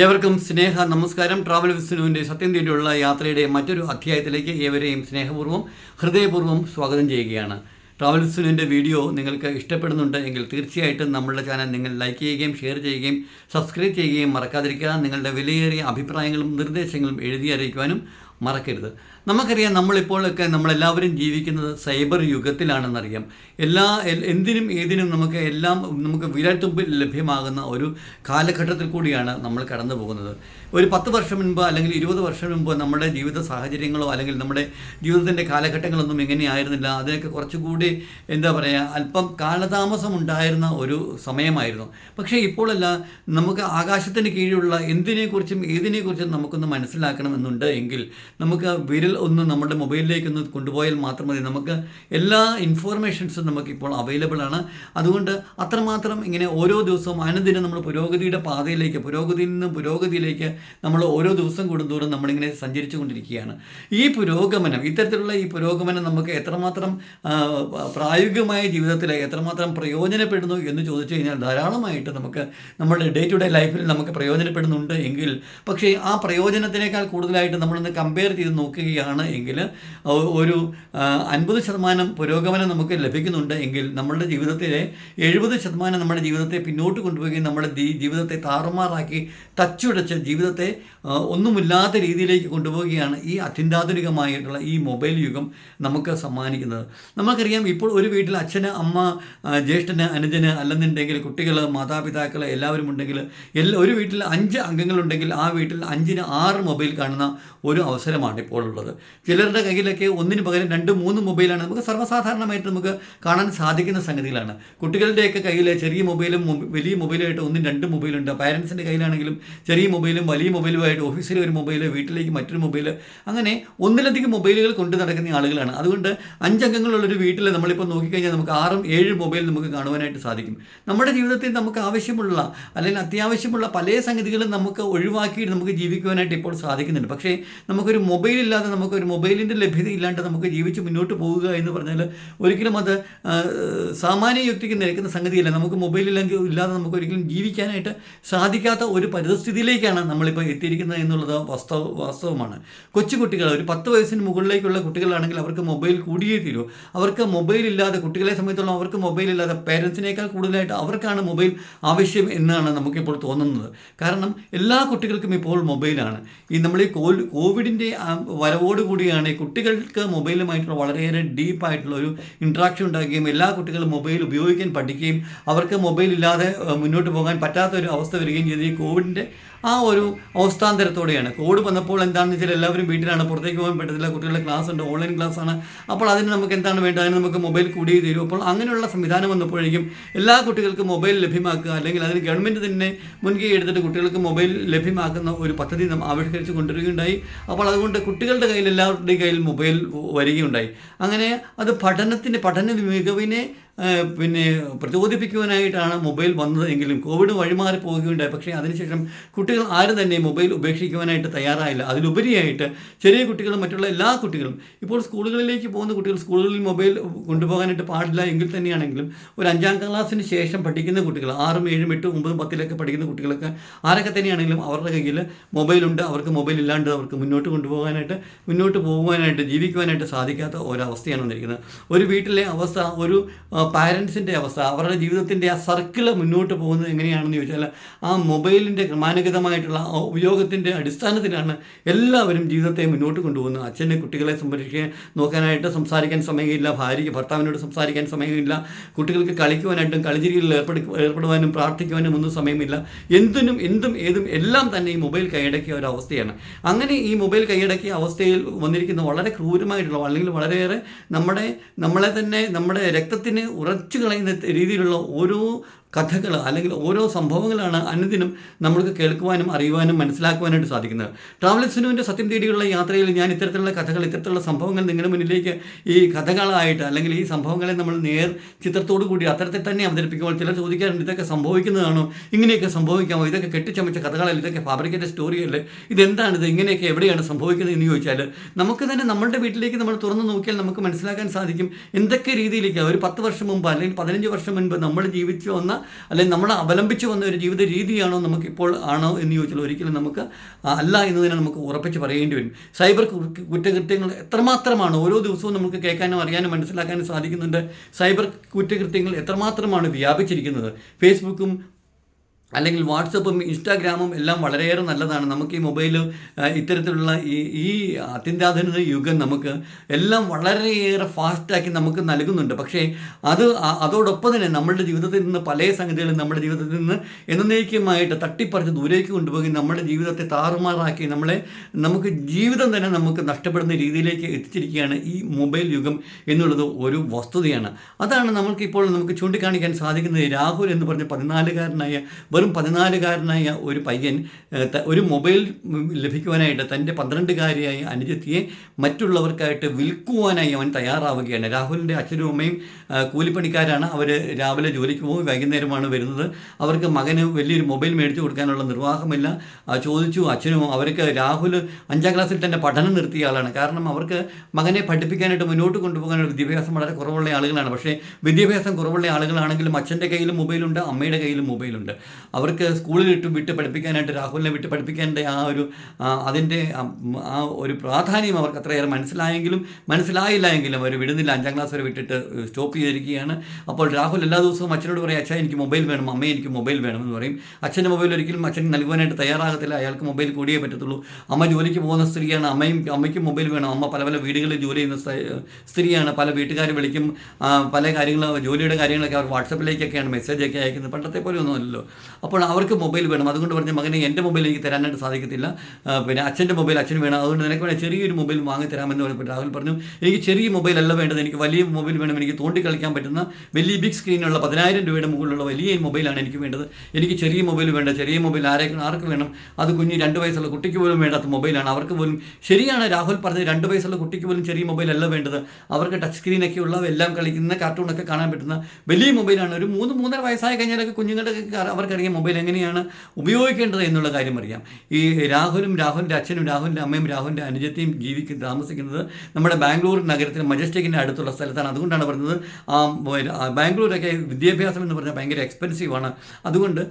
ഏവർക്കും സ്നേഹ നമസ്കാരം. ട്രാവൽ വിസ്നുവിന്റെ സത്യം തേടിയുള്ള യാത്രയുടെ മറ്റൊരു അധ്യായത്തിലേക്ക് ഏവരെയും സ്നേഹപൂർവം ഹൃദയപൂർവം സ്വാഗതം ചെയ്യുകയാണ്. ട്രാവൽ വിസ്നുവിന്റെ വീഡിയോ നിങ്ങൾക്ക് ഇഷ്ടപ്പെടുന്നുണ്ട് എങ്കിൽ തീർച്ചയായിട്ടും നമ്മളുടെ ചാനൽ നിങ്ങൾ ലൈക്ക് ചെയ്യുകയും ഷെയർ ചെയ്യുകയും സബ്സ്ക്രൈബ് ചെയ്യുകയും മറക്കാതിരിക്കുക. നിങ്ങളുടെ വിലയേറിയ അഭിപ്രായങ്ങളും നിർദ്ദേശങ്ങളും എഴുതി അറിയിക്കുവാനും മറക്കരുത്. നമുക്കറിയാം നമ്മളിപ്പോഴൊക്കെ നമ്മളെല്ലാവരും ജീവിക്കുന്നത് സൈബർ യുഗത്തിലാണെന്നറിയാം. എല്ലാ എന്തിനും ഏതിനും നമുക്ക് എല്ലാം നമുക്ക് വിരൽത്തുമ്പിൽ ലഭ്യമാകുന്ന ഒരു കാലഘട്ടത്തിൽ കൂടിയാണ് നമ്മൾ കടന്നു പോകുന്നത്. ഒരു പത്ത് വർഷം മുൻപ് അല്ലെങ്കിൽ ഇരുപത് വർഷം മുൻപ് നമ്മുടെ ജീവിത സാഹചര്യങ്ങളോ അല്ലെങ്കിൽ നമ്മുടെ ജീവിതത്തിന്റെ കാലഘട്ടങ്ങളൊന്നും ഇങ്ങനെയായിരുന്നില്ല അതിനൊക്കെ കുറച്ചുകൂടി എന്താ പറയുക അല്പം കാലതാമസം ഉണ്ടായിരുന്ന ഒരു സമയമായിരുന്നു. പക്ഷേ ഇപ്പോഴല്ല നമുക്ക് ആകാശത്തിന് കീഴിലുള്ള എന്തിനെക്കുറിച്ചും ഏതിനെക്കുറിച്ചും നമുക്കൊന്ന് മനസ്സിലാക്കണമെന്നുണ്ട് എങ്കിൽ നമുക്ക് വിരൽ ഒന്ന് നമ്മുടെ മൊബൈലിലേക്ക് ഒന്ന് കൊണ്ടുപോയാൽ മാത്രം മതി. നമുക്ക് എല്ലാ ഇൻഫോർമേഷൻസും നമുക്കിപ്പോൾ അവൈലബിൾ ആണ്. അതുകൊണ്ട് അത്രമാത്രം ഇങ്ങനെ ഓരോ ദിവസവും അനുദിനം നമ്മൾ പുരോഗതിയുടെ പാതയിലേക്ക് പുരോഗതിയിൽ നിന്ന് പുരോഗതിയിലേക്ക് നമ്മൾ ഓരോ ദിവസം കൂടുന്തോറും നമ്മളിങ്ങനെ സഞ്ചരിച്ചു കൊണ്ടിരിക്കുകയാണ്. ഈ പുരോഗമനം ഇത്തരത്തിലുള്ള ഈ പുരോഗമനം നമുക്ക് എത്രമാത്രം പ്രായോഗികമായ ജീവിതത്തിൽ എത്രമാത്രം പ്രയോജനപ്പെടുന്നു എന്ന് ചോദിച്ചു കഴിഞ്ഞാൽ ധാരാളമായിട്ട് നമുക്ക് നമ്മുടെ ഡേ ടു ഡേ ലൈഫിൽ നമുക്ക് പ്രയോജനപ്പെടുന്നുണ്ട് എങ്കിൽ പക്ഷേ ആ പ്രയോജനത്തിനേക്കാൾ കൂടുതലായിട്ട് നമ്മളൊന്ന് കമ്പയർ ചെയ്ത് നോക്കുകയാണ് എങ്കിൽ ഒരു അൻപത് ശതമാനം പുരോഗമനം നമുക്ക് ലഭിക്കുന്നുണ്ട് എങ്കിൽ നമ്മളുടെ ജീവിതത്തിലെ എഴുപത് ശതമാനം നമ്മുടെ ജീവിതത്തെ പിന്നോട്ട് കൊണ്ടുപോകുകയും നമ്മുടെ ജീവിതത്തെ താറുമാറാക്കി തച്ചുടച്ച് ജീവിതത്തെ ഒന്നുമില്ലാത്ത രീതിയിലേക്ക് കൊണ്ടുപോവുകയാണ് ഈ അത്യന്താധുനികമായിട്ടുള്ള ഈ മൊബൈൽ യുഗം നമുക്ക് സമ്മാനിക്കുന്നത്. നമുക്കറിയാം ഇപ്പോൾ ഒരു വീട്ടിൽ അച്ഛന് അമ്മ ജ്യേഷ്ഠന് അനുജന് അല്ലെന്നുണ്ടെങ്കിൽ കുട്ടികൾ മാതാപിതാക്കൾ എല്ലാവരും ഉണ്ടെങ്കിൽ എല്ലാ ഒരു വീട്ടിൽ അഞ്ച് അംഗങ്ങളുണ്ടെങ്കിൽ ആ വീട്ടിൽ അഞ്ചിന് ആറ് മൊബൈൽ കാണുന്ന ഒരു അവസരമാണ് ഇപ്പോൾ ഉള്ളത് ചിലരുടെ കയ്യിലൊക്കെ ഒന്നിന് പകരം രണ്ട് മൂന്ന് മൊബൈലാണ്. നമുക്ക് സർവസാധാരണമായിട്ട് നമുക്ക് കാണാൻ സാധിക്കുന്ന സംഗതികളാണ്. കുട്ടികളുടെയൊക്കെ കയ്യിൽ ചെറിയ മൊബൈലും മൊബ- വലിയ മൊബൈലുമായിട്ട് ഒന്നും രണ്ട് മൊബൈലുണ്ട്. പാരൻസിന്റെ കയ്യിലാണെങ്കിലും ചെറിയ മൊബൈലും വലിയ മൊബൈലുമായിട്ട് ഓഫീസിൽ ഒരു മൊബൈൽ വീട്ടിലേക്ക് മറ്റൊരു മൊബൈൽ അങ്ങനെ ഒന്നിലധികം മൊബൈലുകൾ കൊണ്ട് നടക്കുന്ന ആളുകളാണ്. അതുകൊണ്ട് അഞ്ചംഗങ്ങളുള്ളൊരു വീട്ടിൽ നമ്മളിപ്പോൾ നോക്കിക്കഴിഞ്ഞാൽ നമുക്ക് ആറും ഏഴ് മൊബൈൽ നമുക്ക് കാണുവാനായിട്ട് സാധിക്കും. നമ്മുടെ ജീവിതത്തിൽ നമുക്ക് ആവശ്യമുള്ള അല്ലെങ്കിൽ അത്യാവശ്യമുള്ള പല സംഗതികളും നമുക്ക് ഒഴിവാക്കി നമുക്ക് ജീവിക്കുവാനായിട്ട് ഇപ്പോൾ സാധിക്കുന്നുണ്ട്. പക്ഷേ നമുക്കൊരു മൊബൈൽ ഇല്ലാതെ നമുക്കൊരു മൊബൈലിന്റെ ലഭ്യത ഇല്ലാണ്ട് നമുക്ക് ജീവിച്ച് മുന്നോട്ട് പോവുക എന്ന് പറഞ്ഞാൽ ഒരിക്കലും അത് സാമാന്യ യുക്തിക്ക് നിരക്കുന്ന സംഗതിയല്ല. നമുക്ക് മൊബൈൽ ഇല്ലെങ്കിൽ ഇല്ലാതെ നമുക്ക് ഒരിക്കലും ജീവിക്കാനായിട്ട് സാധിക്കാത്ത ഒരു പരിതസ്ഥിതിയിലേക്കാണ് നമ്മളിപ്പോൾ എത്തിയിരിക്കുന്നത് എന്നുള്ളത് വാസ്തവ വാസ്തവമാണ്. കൊച്ചുകുട്ടികൾ ഒരു പത്ത് വയസ്സിന് മുകളിലേക്കുള്ള കുട്ടികളാണെങ്കിൽ അവർക്ക് മൊബൈൽ കൂടിയേ തീരൂ. അവർക്ക് മൊബൈൽ ഇല്ലാതെ കുട്ടികളെ സംബന്ധിച്ചോളം അവർക്ക് മൊബൈൽ ഇല്ലാതെ പേരൻസിനേക്കാൾ കൂടുതലായിട്ട് അവർക്കാണ് മൊബൈൽ ആവശ്യം എന്നാണ് നമുക്കിപ്പോൾ തോന്നുന്നത്. കാരണം എല്ലാ കുട്ടികൾക്കും ഇപ്പോൾ മൊബൈലാണ്. ഈ നമ്മൾ ഈ കോവിഡിന്റെ കോവിഡിന്റെ വരവോടുകൂടിയാണ് ഈ കുട്ടികൾക്ക് മൊബൈലുമായിട്ടുള്ള വളരെയേറെ ഡീപ്പായിട്ടുള്ള ഒരു ഇൻട്രാക്ഷൻ ഉണ്ടാക്കുകയും എല്ലാ കുട്ടികളും മൊബൈൽ ഉപയോഗിക്കാൻ പഠിക്കുകയും അവർക്ക് മൊബൈൽ ഇല്ലാതെ മുന്നോട്ട് പോകാൻ പറ്റാത്ത ഒരു അവസ്ഥ വരികയും ചെയ്ത്. ഈ കോവിഡിന്റെ ആ ഒരു അവസ്ഥാന്തരത്തോടെയാണ്. കോവിഡ് വന്നപ്പോൾ എന്താണെന്ന് വെച്ചാൽ എല്ലാവരും വീട്ടിലാണ്. പുറത്തേക്ക് പോകാൻ പറ്റത്തില്ല. കുട്ടികളുടെ ക്ലാസ് ഉണ്ട്. ഓൺലൈൻ ക്ലാസ് ആണ്. അപ്പോൾ അതിന് നമുക്ക് എന്താണ് വേണ്ടത്? അതിന് നമുക്ക് മൊബൈൽ കൂടി തരും. അപ്പോൾ അങ്ങനെയുള്ള സംവിധാനം വന്നപ്പോഴേക്കും എല്ലാ കുട്ടികൾക്കും മൊബൈൽ ലഭ്യമാക്കുക അല്ലെങ്കിൽ അതിന് ഗവൺമെന്റ് തന്നെ മുൻകൈ എടുത്തിട്ട് കുട്ടികൾക്ക് മൊബൈൽ ലഭ്യമാക്കുന്ന ഒരു പദ്ധതി നാം ആവിഷ്കരിച്ച് കൊണ്ടുവരികയുണ്ടായി. അപ്പോൾ അതുകൊണ്ട് കുട്ടികളുടെ കയ്യിൽ എല്ലാവരുടെയും കയ്യിൽ മൊബൈൽ വരികയുണ്ടായി. അങ്ങനെ അത് പഠനത്തിന്റെ പഠന മികവിനെ പിന്നെ പ്രചോദിപ്പിക്കുവാനായിട്ടാണ് മൊബൈൽ വന്നത് എങ്കിലും കോവിഡ് വഴിമാറി പോവുകയുണ്ടായി. പക്ഷേ അതിനുശേഷം കുട്ടികൾ ആരും തന്നെ മൊബൈൽ ഉപേക്ഷിക്കുവാനായിട്ട് തയ്യാറായില്ല. അതിലുപരിയായിട്ട് ചെറിയ കുട്ടികളും മറ്റുള്ള എല്ലാ കുട്ടികളും ഇപ്പോൾ സ്കൂളുകളിലേക്ക് പോകുന്ന കുട്ടികൾ സ്കൂളുകളിൽ മൊബൈൽ കൊണ്ടുപോകാനായിട്ട് പാടില്ല എങ്കിൽ തന്നെയാണെങ്കിലും ഒരു അഞ്ചാം ക്ലാസ്സിന് ശേഷം പഠിക്കുന്ന കുട്ടികൾ ആറും ഏഴും എട്ടും ഒമ്പതും പത്തിലൊക്കെ പഠിക്കുന്ന കുട്ടികളൊക്കെ ആരൊക്കെ തന്നെയാണെങ്കിലും അവരുടെ കയ്യിൽ മൊബൈലുണ്ട്. അവർക്ക് മൊബൈൽ ഇല്ലാണ്ട് അവർക്ക് മുന്നോട്ട് കൊണ്ടുപോകാനായിട്ട് മുന്നോട്ട് പോകുവാനായിട്ട് ജീവിക്കുവാനായിട്ട് സാധിക്കാത്ത ഒരവസ്ഥയാണ് വന്നിരിക്കുന്നത്. ഒരു വീട്ടിലെ അവസ്ഥ ഒരു പാരൻസിന്റെ അവസ്ഥ അവരുടെ ജീവിതത്തിന്റെ ആ സർക്കിൾ മുന്നോട്ട് പോകുന്നത് എങ്ങനെയാണെന്ന് ചോദിച്ചാൽ ആ മൊബൈലിന്റെ ക്രമാനുഗതമായിട്ടുള്ള ഉപയോഗത്തിന്റെ അടിസ്ഥാനത്തിലാണ് എല്ലാവരും ജീവിതത്തെ മുന്നോട്ട് കൊണ്ടുപോകുന്നത്. അച്ഛന് കുട്ടികളെ സംരക്ഷിക്കാൻ നോക്കാനായിട്ട് സംസാരിക്കാൻ സമയമില്ല ഭാര്യയ്ക്ക് ഭർത്താവിനോട് സംസാരിക്കാൻ സമയമില്ല കുട്ടികൾക്ക് കളിക്കുവാനായിട്ടും കളിചിരികളിൽ ഏർപ്പെടു ഏർപ്പെടുവാനും പ്രാർത്ഥിക്കുവാനും ഒന്നും സമയമില്ല. എന്തിനും എന്തും ഏതും എല്ലാം തന്നെ ഈ മൊബൈൽ കൈയടക്കിയ ഒരു അവസ്ഥയാണ്. അങ്ങനെ ഈ മൊബൈൽ കൈയടക്കിയ അവസ്ഥയിൽ വന്നിരിക്കുന്ന വളരെ ക്രൂരമായിട്ടുള്ള അല്ലെങ്കിൽ വളരെയേറെ നമ്മുടെ നമ്മളെ തന്നെ നമ്മുടെ രക്തത്തിന് ഉറച്ചു കളയുന്ന രീതിയിലുള്ള ഓരോ കഥകൾ അല്ലെങ്കിൽ ഓരോ സംഭവങ്ങളാണ് അനുദിനം നമ്മൾക്ക് കേൾക്കുവാനും അറിയുവാനും മനസ്സിലാക്കുവാനായിട്ട് സാധിക്കുന്നത്. ട്രാവൽ സിനുവിന്റെ സത്യം തേടിയുള്ള യാത്രയിൽ ഞാൻ ഇത്തരത്തിലുള്ള കഥകൾ ഇത്തരത്തിലുള്ള സംഭവങ്ങൾ നിങ്ങളുടെ മുന്നിലേക്ക് ഈ കഥകളായിട്ട് അല്ലെങ്കിൽ ഈ സംഭവങ്ങളെ നമ്മൾ നേർ ചിത്രത്തോടു കൂടി അത്തരത്തിൽ തന്നെ അവതരിപ്പിക്കുമ്പോൾ ചിലർ ചോദിക്കാറുണ്ട് ഇതൊക്കെ സംഭവിക്കുന്നതാണോ? ഇങ്ങനെയൊക്കെ സംഭവിക്കാമോ? ഇതൊക്കെ കെട്ടിച്ചമച്ച കഥകളല്ല? ഇതൊക്കെ ഫാബ്രിക്കേറ്റഡ് സ്റ്റോറിയല്ലേ ഇത്? ഇങ്ങനെയൊക്കെ എവിടെയാണ് സംഭവിക്കുന്നത്? എന്ന് ചോദിച്ചാൽ നമുക്ക് തന്നെ നമ്മുടെ വീട്ടിലേക്ക് നമ്മൾ തുറന്നു നോക്കിയാൽ നമുക്ക് മനസ്സിലാക്കാൻ സാധിക്കും എന്തൊക്കെ രീതിയിലേക്ക് ഒരു പത്ത് വർഷം മുമ്പ് അല്ലെങ്കിൽ പതിനഞ്ച് വർഷം മുൻപ് നമ്മൾ ജീവിച്ചു വന്ന അല്ലെങ്കിൽ നമ്മൾ അവലംബിച്ച് വന്ന ഒരു ജീവിത രീതിയാണോ നമുക്കിപ്പോൾ ആണോ എന്ന് ചോദിച്ചാൽ ഒരിക്കലും നമുക്ക് അല്ല എന്നതിനെ നമുക്ക് ഉറപ്പിച്ച് പറയേണ്ടി വരും. സൈബർ കുറ്റകൃത്യങ്ങൾ എത്രമാത്രമാണ് ഓരോ ദിവസവും നമുക്ക് കേൾക്കാനും അറിയാനും മനസ്സിലാക്കാനും സാധിക്കുന്നുണ്ട്. സൈബർ കുറ്റകൃത്യങ്ങൾ എത്രമാത്രമാണ് വ്യാപിച്ചിരിക്കുന്നത്. ഫേസ്ബുക്കും അല്ലെങ്കിൽ വാട്സപ്പും ഇൻസ്റ്റാഗ്രാമും എല്ലാം വളരെയേറെ നല്ലതാണ്. നമുക്ക് ഈ മൊബൈൽ ഇത്തരത്തിലുള്ള ഈ ഈ അത്യന്താധുനിക യുഗം നമുക്ക് എല്ലാം വളരെയേറെ ഫാസ്റ്റാക്കി നമുക്ക് നൽകുന്നുണ്ട്. പക്ഷേ അത് അതോടൊപ്പം തന്നെ നമ്മളുടെ ജീവിതത്തിൽ നിന്ന് പല സംഗതികളും നമ്മുടെ ജീവിതത്തിൽ നിന്ന് എന്നേക്കുമായിട്ട് തട്ടിപ്പറിച്ച് ദൂരേക്ക് കൊണ്ടുപോയി നമ്മുടെ ജീവിതത്തെ താറുമാറാക്കി നമ്മളെ നമുക്ക് ജീവിതം തന്നെ നമുക്ക് നഷ്ടപ്പെടുന്ന രീതിയിലേക്ക് എത്തിച്ചിരിക്കുകയാണ് ഈ മൊബൈൽ യുഗം എന്നുള്ളത് ഒരു വസ്തുതയാണ്. അതാണ് നമുക്കിപ്പോൾ നമുക്ക് ചൂണ്ടിക്കാണിക്കാൻ സാധിക്കുന്നത് രാഹുൽ എന്ന് പറഞ്ഞ പതിനാലുകാരനായ വെറും പതിനാലുകാരനായ ഒരു പയ്യൻ ഒരു മൊബൈൽ ലഭിക്കുവാനായിട്ട് തന്റെ പന്ത്രണ്ടുകാരിയായ അനുജത്തിയെ മറ്റുള്ളവർക്കായിട്ട് വിൽക്കുവാനായി അവൻ തയ്യാറാവുകയാണ്. രാഹുലിന്റെ അച്ഛനും അമ്മയും കൂലിപ്പണിക്കാരാണ്. അവർ രാവിലെ ജോലിക്ക് പോകും വൈകുന്നേരമാണ് വരുന്നത്. അവർക്ക് മകന് വലിയൊരു മൊബൈൽ മേടിച്ചു കൊടുക്കാനുള്ള നിർവാഹമില്ല. ചോദിച്ചു അച്ഛനും അവർക്ക് രാഹുൽ അഞ്ചാം ക്ലാസ്സിൽ തന്നെ പഠനം നിർത്തിയ ആളാണ്. കാരണം അവർക്ക് മകനെ പഠിപ്പിക്കാനായിട്ട് മുന്നോട്ട് കൊണ്ടുപോകാനുള്ള വിദ്യാഭ്യാസം വളരെ കുറവുള്ള ആളുകളാണ്. പക്ഷേ വിദ്യാഭ്യാസം കുറവുള്ള ആളുകളാണെങ്കിലും അച്ഛന്റെ കയ്യിലും മൊബൈലുണ്ട് അമ്മയുടെ കയ്യിലും മൊബൈലുണ്ട്. അവർക്ക് സ്കൂളിൽ ഇട്ട് വിട്ട് പഠിപ്പിക്കാനായിട്ട് രാഹുലിനെ വിട്ട് പഠിപ്പിക്കേണ്ട ആ ഒരു അതിന്റെ ആ, ഒരു പ്രാധാന്യം അവർക്ക് അത്രയേറെ മനസ്സിലായെങ്കിലും മനസ്സിലായില്ല എങ്കിലും അവർ വിടുന്നില്ല. അഞ്ചാം ക്ലാസ് വരെ വിട്ടിട്ട് സ്റ്റോപ്പ് ചെയ്തിരിക്കുകയാണ്. അപ്പോൾ രാഹുൽ എല്ലാ ദിവസവും അച്ഛനോട് പറയും അച്ഛാ എനിക്ക് മൊബൈൽ വേണം അമ്മ എനിക്ക് മൊബൈൽ വേണമെന്ന് പറയും. അച്ഛന്റെ മൊബൈൽ ഒരിക്കലും അച്ഛൻ നൽകുവാനായിട്ട് തയ്യാറാകത്തില്ല. അയാൾക്ക് മൊബൈൽ കൂടിയേ പറ്റത്തുള്ളൂ. അമ്മ ജോലിക്ക് പോകുന്ന സ്ത്രീയാണ്. അമ്മയും അമ്മയ്ക്കും മൊബൈൽ വേണം. അമ്മ പല പല വീടുകളിൽ ജോലി ചെയ്യുന്ന സ്ത്രീയാണ്. പല വീട്ടുകാർ വിളിക്കും. പല കാര്യങ്ങളും ജോലിയുടെ കാര്യങ്ങളൊക്കെ അവർ വാട്സപ്പിലേക്കൊക്കെയാണ് മെസ്സേജൊക്കെ അയക്കുന്നത്. പണ്ടത്തെ പോലെ ഒന്നും അല്ലല്ലോ അപ്പോൾ അവർക്ക് മൊബൈൽ വേണം. അതുകൊണ്ട് പറഞ്ഞ മകനെ എന്റെ മൊബൈൽ എനിക്ക് തരാനായിട്ട് സാധിക്കത്തില്ല. പിന്നെ അച്ഛന്റെ മൊബൈൽ അച്ഛന് വേണം. അതുകൊണ്ട് നിനക്ക് വേണേൽ ചെറിയൊരു മൊബൈൽ വാങ്ങി തരാമെന്ന് പറഞ്ഞപ്പോൾ രാഹുൽ പറഞ്ഞു എനിക്ക് ചെറിയ മൊബൈൽ അല്ല വേണ്ടത്. എനിക്ക് വലിയ മൊബൈൽ വേണം. എനിക്ക് തോണ്ടി കളിക്കാൻ പറ്റുന്ന വലിയ ബിഗ് സ്ക്രീനുള്ള പതിനായിരം രൂപയുടെ മുകളിലുള്ള വലിയ മൊബൈലാണ് എനിക്ക് വേണ്ടത്. എനിക്ക് ചെറിയ മൊബൈൽ വേണ്ട. ചെറിയ മൊബൈൽ ആരേക്കും ആർക്ക് വേണം? അത് കുഞ്ഞ് രണ്ട് വയസ്സുള്ള കുട്ടിക്ക് പോലും വേണ്ടാത്ത മൊബൈലാണ്. അവർക്ക് പോലും ശരിയാണ് രാഹുൽ പറഞ്ഞത് രണ്ട് വയസ്സുള്ള കുട്ടിക്ക് പോലും ചെറിയ മൊബൈൽ അല്ല വേണ്ടത്. അവർക്ക് ടച്ച് സ്ക്രീനൊക്കെ ഉള്ള എല്ലാം കളിക്കുന്ന കാർട്ടൂണൊക്കെ കാണാൻ പറ്റുന്ന വലിയ മൊബൈലാണ്. ഒരു മൂന്ന് മൂന്നര വയസ്സായി കഴിഞ്ഞാലൊക്കെ കുഞ്ഞുങ്ങളുടെ അവർക്കറിയാം മൊബൈൽ എങ്ങനെയാണ് ഉപയോഗിക്കേണ്ടത് എന്നുള്ള കാര്യം അറിയാം. ഈ രാഹുലും രാഹുലിന്റെ അച്ഛനും രാഹുലിന്റെ അമ്മയും രാഹുലിന്റെ അനുജത്തെയും ജീവിക്കുന്ന താമസിക്കുന്നത് നമ്മുടെ ബാംഗ്ലൂർ നഗരത്തിൽ മജസ്റ്റിക്കിന്റെ അടുത്തുള്ള സ്ഥലത്താണ്. അതുകൊണ്ടാണ് പറഞ്ഞത് ബാംഗ്ലൂരൊക്കെ വിദ്യാഭ്യാസം എന്ന് പറഞ്ഞാൽ ഭയങ്കര എക്സ്പെൻസീവാണ് അതുകൊണ്ട്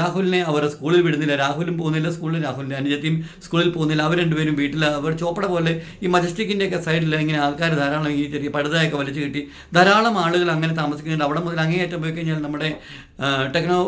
രാഹുലിനെ അവർ സ്കൂളിൽ വിടുന്നില്ല. രാഹുലും പോകുന്നില്ല സ്കൂളിൽ രാഹുലിന്റെ അനുജത്തെയും സ്കൂളിൽ പോകുന്നില്ല. അവർ രണ്ടുപേരും വീട്ടിൽ അവർ ചോപ്പട പോലെ ഈ മജസ്റ്റിക്കിന്റെ ഒക്കെ സൈഡിൽ ഇങ്ങനെ ആൾക്കാർ ധാരാളം ഈ ചെറിയ പടുതയൊക്കെ വലിച്ചു കിട്ടി ധാരാളം ആളുകൾ അങ്ങനെ താമസിക്കുന്നുണ്ട്. അവിടെ മുതൽ അങ്ങേയറ്റം പോയി കഴിഞ്ഞാൽ നമ്മുടെ ടെക്നോ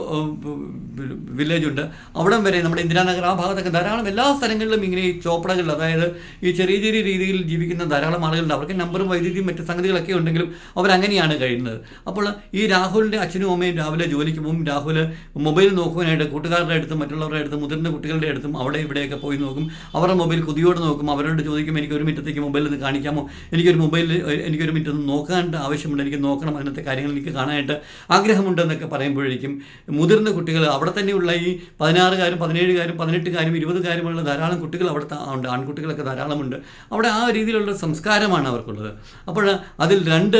വില്ലേജ് ഉണ്ട്. അവിടം വരെ നമ്മുടെ ഇന്ദിരാനഗർ ആ ഭാഗത്തൊക്കെ ധാരാളം എല്ലാ സ്ഥലങ്ങളിലും ഇങ്ങനെ ഈ ചോപ്പടകൾ അതായത് ഈ ചെറിയ ചെറിയ രീതിയിൽ ജീവിക്കുന്ന ധാരാളം ആളുകളുണ്ട്. അവർക്ക് നമ്പറും വൈദ്യുതിയും മറ്റ് സംഗതികളൊക്കെ ഉണ്ടെങ്കിലും അവരങ്ങനെയാണ് കഴിയുന്നത്. അപ്പോൾ ഈ രാഹുലിന്റെ അച്ഛനും അമ്മയും രാവിലെ ജോലിക്ക് പോകും. രാഹുൽ മൊബൈൽ നോക്കുവാനായിട്ട് കൂട്ടുകാരുടെ അടുത്തും മറ്റുള്ളവരുടെ അടുത്തും മുതിർന്ന കുട്ടികളുടെ അടുത്തും അവിടെ ഇവിടെയൊക്കെ പോയി നോക്കും. അവരുടെ മൊബൈൽ കൊതിയോട് നോക്കും. അവരോട് ചോദിക്കും എനിക്ക് ഒരു മിറ്റത്തേക്ക് മൊബൈൽ ഒന്ന് കാണിക്കാമോ? എനിക്കൊരു മൊബൈൽ എനിക്കൊരു മിനിറ്റ് ഒന്ന് ആവശ്യമുണ്ട്. എനിക്ക് നോക്കണം അങ്ങനത്തെ കാര്യങ്ങൾ എനിക്ക് കാണാനായിട്ട് ആഗ്രഹമുണ്ടെന്നൊക്കെ പറയുമ്പോഴേക്കും മുതിർന്ന കുട്ടികൾ അവിടെ തന്നെയുള്ള ഈ പതിനാറുകാരും പതിനേഴുകാരും പതിനെട്ടുകാരും ഇരുപതുകാരുമുള്ള ധാരാളം കുട്ടികൾ അവിടെ ഉണ്ട്. ആൺകുട്ടികളൊക്കെ ധാരാളമുണ്ട്. അവിടെ ആ രീതിയിലുള്ള സംസ്കാരമാണ് അവർക്കുള്ളത്. അപ്പോൾ അതിൽ രണ്ട്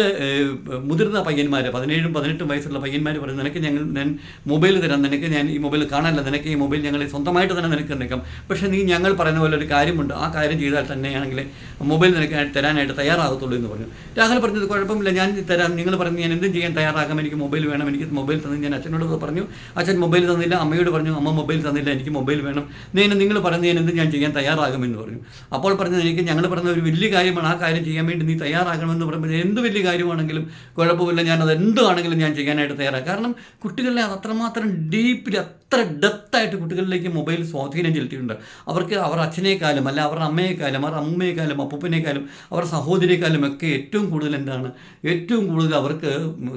മുതിർന്ന പയ്യന്മാർ പതിനേഴും പതിനെട്ടും വയസ്സുള്ള പയ്യന്മാർ പറയും നിനക്ക് ഞങ്ങൾ ഞാൻ മൊബൈൽ തരാം. നിനക്ക് ഞാൻ ഈ മൊബൈൽ കാണാനല്ല. നിനക്ക് ഈ മൊബൈൽ ഞങ്ങൾ സ്വന്തമായിട്ട് തന്നെ നിനക്ക് നിൽക്കാം പക്ഷേ നീ ഞങ്ങൾ പറയുന്ന പോലെ ഒരു കാര്യമുണ്ട്. ആ കാര്യം ചെയ്താൽ തന്നെയാണെങ്കിൽ മൊബൈൽ നിനക്ക് തരാനായിട്ട് തയ്യാറാകത്തുള്ളൂ എന്ന് പറഞ്ഞു. രാഹുൽ പറഞ്ഞത് കുഴപ്പമില്ല. ഞാൻ തരാം. നിങ്ങൾ പറഞ്ഞു ഞാൻ എന്തും ചെയ്യാൻ തയ്യാറാകാം. എനിക്ക് മൊബൈൽ വേണം. എനിക്ക് മൊബൈൽ തന്നെ ഞാൻ അച്ഛനോട് പറഞ്ഞു. അച്ഛൻ മൊബൈൽ തന്നില്ല അമ്മയോട് പറഞ്ഞു അമ്മ മൊബൈൽ തന്നില്ല എനിക്ക് മൊബൈൽ വേണം. നേരെ നിങ്ങൾ പറഞ്ഞ് ഞാൻ എന്ത് ഞാൻ ചെയ്യാൻ തയ്യാറാകുമെന്ന് പറഞ്ഞു. അപ്പോൾ പറഞ്ഞത് എനിക്ക് ഞങ്ങൾ പറഞ്ഞ ഒരു വലിയ കാര്യമാണ് ആ കാര്യം ചെയ്യാൻ വേണ്ടി നീ തയ്യാറാകണമെന്ന് പറയുമ്പോൾ എന്ത് വലിയ കാര്യമാണെങ്കിലും കുഴപ്പമില്ല ഞാൻ അത് എന്താണെങ്കിലും ഞാൻ ചെയ്യാനായിട്ട് തയ്യാറാണ് കാരണം കുട്ടികളെ അത് അത്രമാത്രം ഡീപ്പിൽ അത്ര ഡെപ്തായിട്ട് കുട്ടികളിലേക്ക് മൊബൈൽ സ്വാധീനം ചെലുത്തിയിട്ടുണ്ട്. അവർക്ക് അവർ അച്ഛനേക്കാളും അല്ല അവരുടെ അമ്മയെക്കാളും അവരുടെ അമ്മയെക്കാളും അപ്പൂപ്പനേക്കാളും അവരുടെ സഹോദരിയെക്കാളും ഒക്കെ ഏറ്റവും കൂടുതൽ എന്താണ്? ഏറ്റവും കൂടുതൽ അവർക്ക്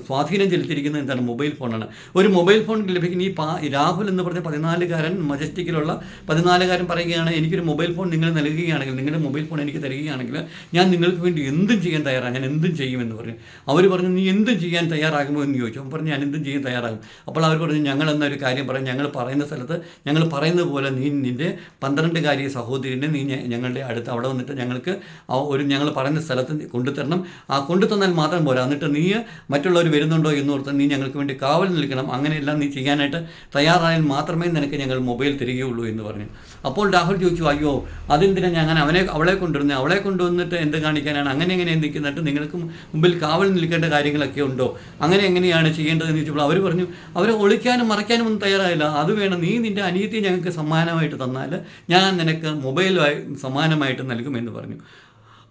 സ്വാധീനം ചെലുത്തിയിരിക്കുന്നത് എന്താണ്? മൊബൈൽ ഫോണാണ് ഒരു മൊബൈൽ ഫോൺ ലഭിക്കുന്ന ഈ പാ രാഹുൽ എന്ന് പറഞ്ഞ പതിനാലുകാരൻ മജസ്റ്റിക്കിലുള്ള പതിനാലുകാരൻ പറയുകയാണ് എനിക്കൊരു മൊബൈൽ ഫോൺ നിങ്ങൾ നൽകുകയാണെങ്കിൽ നിങ്ങളുടെ മൊബൈൽ ഫോൺ എനിക്ക് തരികയാണെങ്കിൽ ഞാൻ നിങ്ങൾക്ക് വേണ്ടി എന്തും ചെയ്യാൻ തയ്യാറാണ് ഞാൻ എന്തും ചെയ്യുമെന്ന് പറഞ്ഞു. അവർ പറഞ്ഞു നീ എന്തും ചെയ്യാൻ തയ്യാറാകുമോ? എന്ന് ചോദിച്ചു. അപ്പം പറഞ്ഞു ഞാൻ എന്തും ചെയ്യാൻ തയ്യാറാകും. അപ്പോൾ അവർ പറഞ്ഞു ഞങ്ങൾ എന്നൊരു കാര്യം പറയാം ഞങ്ങൾ പറയുന്ന സ്ഥലത്ത് ഞങ്ങൾ പറയുന്നത് പോലെ നീ നിന്റെ പന്ത്രണ്ടുകാരി സഹോദരിനെ നീ ഞങ്ങളുടെ അടുത്ത് അവിടെ വന്നിട്ട് ഞങ്ങൾക്ക് ആ ഒരു ഞങ്ങൾ പറയുന്ന സ്ഥലത്ത് കൊണ്ടുതരണം. ആ കൊണ്ടുതന്നാൽ മാത്രം പോരാ. എന്നിട്ട് നീ മറ്റുള്ളവർ വരുന്നുണ്ടോ എന്ന് ഓർത്ത് നീ ഞങ്ങൾക്ക് വേണ്ടി കാവൽ നിൽക്കണം. അങ്ങനെയെല്ലാം നീ ചെയ്യാനായിട്ട് തയ്യാറായാൽ മാത്രമേ നിനക്ക് ഞങ്ങൾ മൊബൈൽ തരികയുള്ളൂ എന്ന് പറഞ്ഞു. അപ്പോൾ രാഹുൽ ചോദിച്ചു അയ്യോ അതെന്തിനാ ഞാൻ അവനെ അവളെ കൊണ്ടുവരുന്നത് അവളെ കൊണ്ടുവന്നിട്ട് എന്ത് കാണിക്കാനാണ്? അങ്ങനെ എങ്ങനെ നിൽക്കുന്നിട്ട് നിങ്ങൾക്ക് മുമ്പിൽ കാവൽ നിൽക്കേണ്ട കാര്യങ്ങളൊക്കെ ഉണ്ടോ? അങ്ങനെ എങ്ങനെയാണ് ചെയ്യേണ്ടതെന്ന് ചോദിച്ചപ്പോൾ അവർ പറഞ്ഞു അവരെ ഒളിക്കാനും മറയ്ക്കാനും ഒന്നും തയ്യാറായില്ല. അത് വേണം. നീ നിന്റെ അനിയത്തി ഞങ്ങൾക്ക് സമ്മാനമായിട്ട് തന്നാൽ ഞാൻ നിനക്ക് മൊബൈലുമായി സമ്മാനമായിട്ട് നൽകുമെന്ന് പറഞ്ഞു.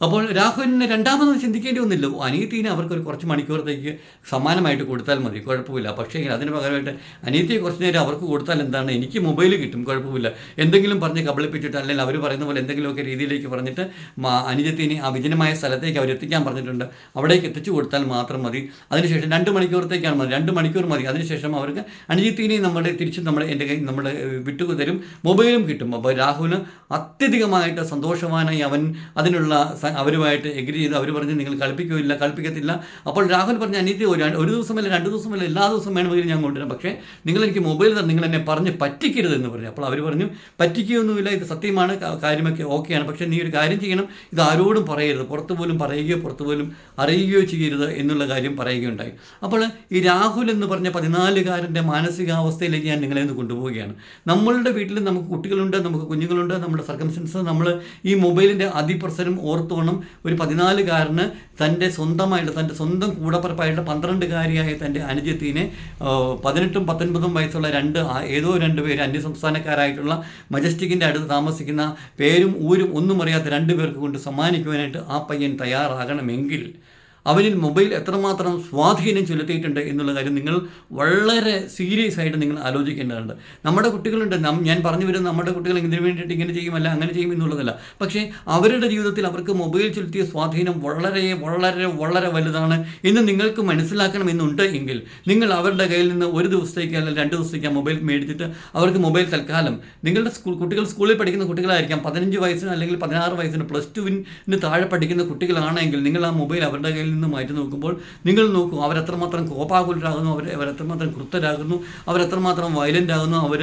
അപ്പോൾ രാഹുലിന് രണ്ടാമത് ചിന്തിക്കേണ്ടി വന്നില്ല. അനീതിനെ അവർക്കൊരു കുറച്ച് മണിക്കൂറത്തേക്ക് സമ്മാനമായിട്ട് കൊടുത്താൽ മതി. കുഴപ്പമില്ല. പക്ഷേ അതിന് പകരമായിട്ട് അനീതിയെ കുറച്ച് നേരം അവർക്ക് കൊടുത്താൽ എന്താണ്? എനിക്ക് മൊബൈൽ കിട്ടും. കുഴപ്പമില്ല. എന്തെങ്കിലും പറഞ്ഞ് കബളിപ്പിച്ചിട്ട് അല്ലെങ്കിൽ അവർ പറയുന്ന പോലെ എന്തെങ്കിലുമൊക്കെ രീതിയിലേക്ക് പറഞ്ഞിട്ട് അനുജത്തിനെ ആ വിജനമായ സ്ഥലത്തേക്ക് അവർ എത്തിക്കാൻ പറഞ്ഞിട്ടുണ്ട്. അവിടേക്ക് എത്തിച്ചു കൊടുത്താൽ മാത്രം മതി. അതിനുശേഷം രണ്ട് മണിക്കൂറത്തേക്കാണ് മതി. രണ്ട് മണിക്കൂർ മതി. അതിനുശേഷം അവർക്ക് അനുജത്തിനെ നമ്മുടെ തിരിച്ച് നമ്മുടെ എന്റെ കൈ നമ്മുടെ വിട്ടു തരും മൊബൈലും കിട്ടും. അപ്പോൾ രാഹുലിന് അത്യധികമായിട്ട് സന്തോഷവാനായി അവൻ അതിനുള്ള അവരുമായിട്ട് എഗ്രി ചെയ്ത്. അവർ പറഞ്ഞ് നിങ്ങൾ കളിപ്പിക്കില്ല കളിപ്പിക്കത്തില്ല. അപ്പോൾ രാഹുൽ പറഞ്ഞ അനീതി ഒരു ഒരു ദിവസമല്ല രണ്ട് ദിവസമല്ല എല്ലാ ദിവസം വേണമെങ്കിലും ഞാൻ കൊണ്ടുവരാം പക്ഷേ നിങ്ങൾ എനിക്ക് മൊബൈൽ തന്നെ നിങ്ങൾ എന്നെ പറഞ്ഞ് പറ്റിക്കരുത് എന്ന് പറഞ്ഞു. അപ്പോൾ അവർ പറഞ്ഞു പറ്റിക്കുകയൊന്നുമില്ല ഇത് സത്യമാണ് കാര്യമൊക്കെ ഓക്കെയാണ്. പക്ഷേ നീ ഒരു കാര്യം ചെയ്യണം ഇത് ആരോടും പറയരുത്. പുറത്ത് പോലും പറയുകയോ പുറത്ത് പോലും അറിയുകയോ ചെയ്യരുത് എന്നുള്ള കാര്യം പറയുകയുണ്ടായി. അപ്പോൾ ഈ രാഹുൽ എന്ന് പറഞ്ഞ പതിനാലുകാരന്റെ മാനസികാവസ്ഥയിലേക്ക് ഞാൻ നിങ്ങളെ ഒന്ന് കൊണ്ടുപോവുകയാണ്. നമ്മളുടെ വീട്ടിൽ നമുക്ക് കുട്ടികളുണ്ട് നമുക്ക് കുഞ്ഞുങ്ങളുണ്ട് നമ്മുടെ സർക്കംസ്റ്റൻസ് നമ്മൾ ഈ മൊബൈലിന്റെ അതിപ്രസരം ഓർത്തോണം ഒരു പതിനാലുകാരന് തന്റെ സ്വന്തമായിട്ട് തന്റെ സ്വന്തം കൂടപ്പറപ്പായിട്ട് പന്ത്രണ്ടുകാരിയായ തന്റെ അനുജത്തിനെ പതിനെട്ടും പത്തൊൻപതും വയസ്സുള്ള രണ്ട് ഏതോ രണ്ട് പേര് അന്യസംസ്ഥാനക്കാരായിട്ടുള്ള മജസ്റ്റിക്കിന്റെ അടുത്ത് താമസിക്കുന്ന പേരും ഊരും ഒന്നും അറിയാത്ത രണ്ട് പേർക്ക് കൊണ്ട് സമ്മാനിക്കുവാനായിട്ട് ആ പയ്യൻ തയ്യാറാകണമെങ്കിൽ അവനിൽ മൊബൈൽ എത്രമാത്രം സ്വാധീനം ചെലുത്തിയിട്ടുണ്ട് എന്നുള്ള കാര്യം നിങ്ങൾ വളരെ സീരിയസ് ആയിട്ട് നിങ്ങൾ ആലോചിക്കേണ്ടതുണ്ട്. നമ്മുടെ കുട്ടികളുണ്ട് ഞാൻ പറഞ്ഞു വരുന്ന നമ്മുടെ കുട്ടികൾ ഇതിനു വേണ്ടിയിട്ട് ഇങ്ങനെ ചെയ്യുമല്ല അങ്ങനെ ചെയ്യും എന്നുള്ളതല്ല. പക്ഷേ അവരുടെ ജീവിതത്തിൽ അവർക്ക് മൊബൈൽ ചെലുത്തിയ സ്വാധീനം വളരെ വളരെ വളരെ വലുതാണ് എന്ന് നിങ്ങൾക്ക് മനസ്സിലാക്കണമെന്നുണ്ട് എങ്കിൽ നിങ്ങൾ അവരുടെ കയ്യിൽ നിന്ന് ഒരു ദിവസത്തേക്ക് അല്ലെങ്കിൽ രണ്ട് ദിവസത്തേക്ക് മൊബൈൽ മേടിച്ചിട്ട് അവർക്ക് മൊബൈൽ തൽക്കാലം നിങ്ങളുടെ സ്കൂൾ കുട്ടികൾ സ്കൂളിൽ പഠിക്കുന്ന കുട്ടികളായിരിക്കാം. പതിനഞ്ച് വയസ്സിന് അല്ലെങ്കിൽ പതിനാറ് വയസ്സിന് പ്ലസ് ടുവിന് താഴെ പഠിക്കുന്ന കുട്ടികളാണെങ്കിൽ നിങ്ങൾ ആ മൊബൈൽ അവരുടെ കയ്യിൽ നിന്ന് മാറ്റി നോക്കുമ്പോൾ നിങ്ങൾ നോക്കൂ അവരെത്രമാത്രം കോപാകുലരാകുന്നു അവർ അവരെത്രമാത്രം കൃത്തരാകുന്നു അവരെത്രമാത്രം വയലന്റ് ആകുന്നു അവർ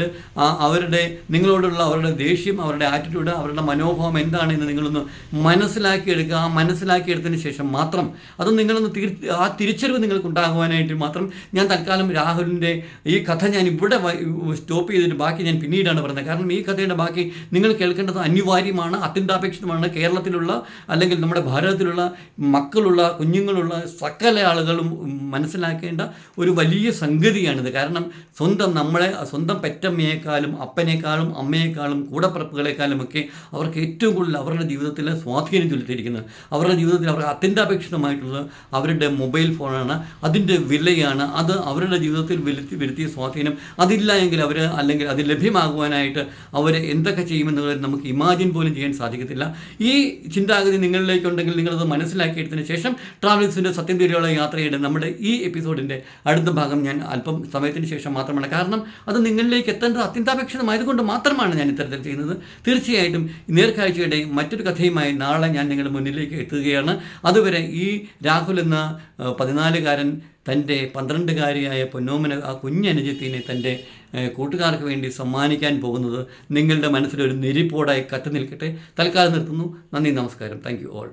അവരുടെ നിങ്ങളോടുള്ള അവരുടെ ദേഷ്യം അവരുടെ ആറ്റിറ്റ്യൂഡ് അവരുടെ മനോഭാവം എന്താണ് എന്ന് നിങ്ങളൊന്ന് മനസ്സിലാക്കിയെടുക്കുക ആ മനസ്സിലാക്കിയെടുത്തതിന് ശേഷം മാത്രം അത് നിങ്ങളൊന്ന് ആ തിരിച്ചറിവ് നിങ്ങൾക്ക് ഉണ്ടാകുവാനായിട്ട് മാത്രം ഞാൻ തൽക്കാലം രാഹുലിന്റെ ഈ കഥ ഞാൻ ഇവിടെ സ്റ്റോപ്പ് ചെയ്തിട്ട് ബാക്കി ഞാൻ പിന്നീടാണ് പറയുന്നത് കാരണം ഈ കഥയുടെ ബാക്കി നിങ്ങൾ കേൾക്കേണ്ടത് അനിവാര്യമാണ് അത്യന്താപേക്ഷിതമാണ്. കേരളത്തിലുള്ള അല്ലെങ്കിൽ നമ്മുടെ ഭാരതത്തിലുള്ള മക്കളുള്ള കുഞ്ഞുങ്ങളുള്ള സകല ആളുകളും മനസ്സിലാക്കേണ്ട ഒരു വലിയ സംഗതിയാണിത്. കാരണം സ്വന്തം നമ്മളെ സ്വന്തം പെറ്റമ്മയേക്കാളും അപ്പനേക്കാളും അമ്മയെക്കാളും കൂടപ്പിറപ്പുകളെക്കാളും ഒക്കെ അവർക്ക് ഏറ്റവും കൂടുതൽ അവരുടെ ജീവിതത്തിൽ സ്വാധീനം ചെലുത്തിയിരിക്കുന്നത്. അവരുടെ ജീവിതത്തിൽ അവർ അത്യന്താപേക്ഷിതമായിട്ടുള്ളത് അവരുടെ മൊബൈൽ ഫോണാണ്. അതിന്റെ വിലയാണ്. അത് അവരുടെ ജീവിതത്തിൽ വരുത്തി വരുത്തിയ സ്വാധീനം. അതില്ല എങ്കിൽ അവർ അല്ലെങ്കിൽ അത് ലഭ്യമാകുവാനായിട്ട് അവർ എന്തൊക്കെ ചെയ്യുമെന്നുള്ളത് നമുക്ക് ഇമാജിൻ പോലും ചെയ്യാൻ സാധിക്കത്തില്ല. ഈ ചിന്താഗതി നിങ്ങളിലേക്കുണ്ടെങ്കിൽ നിങ്ങളത് മനസ്സിലാക്കിയെടുത്തതിന് ശേഷം ട്രാവൽസിന്റെ സത്യം തീരെയുള്ള യാത്രയുടെ നമ്മുടെ ഈ എപ്പിസോഡിന്റെ അടുത്ത ഭാഗം ഞാൻ അല്പം സമയത്തിന് ശേഷം മാത്രമാണ്. കാരണം അത് നിങ്ങളിലേക്ക് എത്തേണ്ടത് അത്യന്താപേക്ഷിതമായതുകൊണ്ട് മാത്രമാണ് ഞാൻ ഇത്തരത്തിൽ ചെയ്യുന്നത്. തീർച്ചയായിട്ടും നേർക്കാഴ്ചയുടെ മറ്റൊരു കഥയുമായി നാളെ ഞാൻ നിങ്ങളുടെ മുന്നിലേക്ക് എത്തുകയാണ്. അതുവരെ ഈ രാഹുൽ എന്ന പതിനാലുകാരൻ തന്റെ പന്ത്രണ്ടുകാരിയായ പൊന്നോമന ആ കുഞ്ഞനുജത്തിനെ തന്റെ കൂട്ടുകാർക്ക് വേണ്ടി സമ്മാനിക്കാൻ പോകുന്നത് നിങ്ങളുടെ മനസ്സിലൊരു നെരിപ്പോടായി കത്തി നിൽക്കട്ടെ. തൽക്കാലം നിർത്തുന്നു. നന്ദി നമസ്കാരം. Thank you all.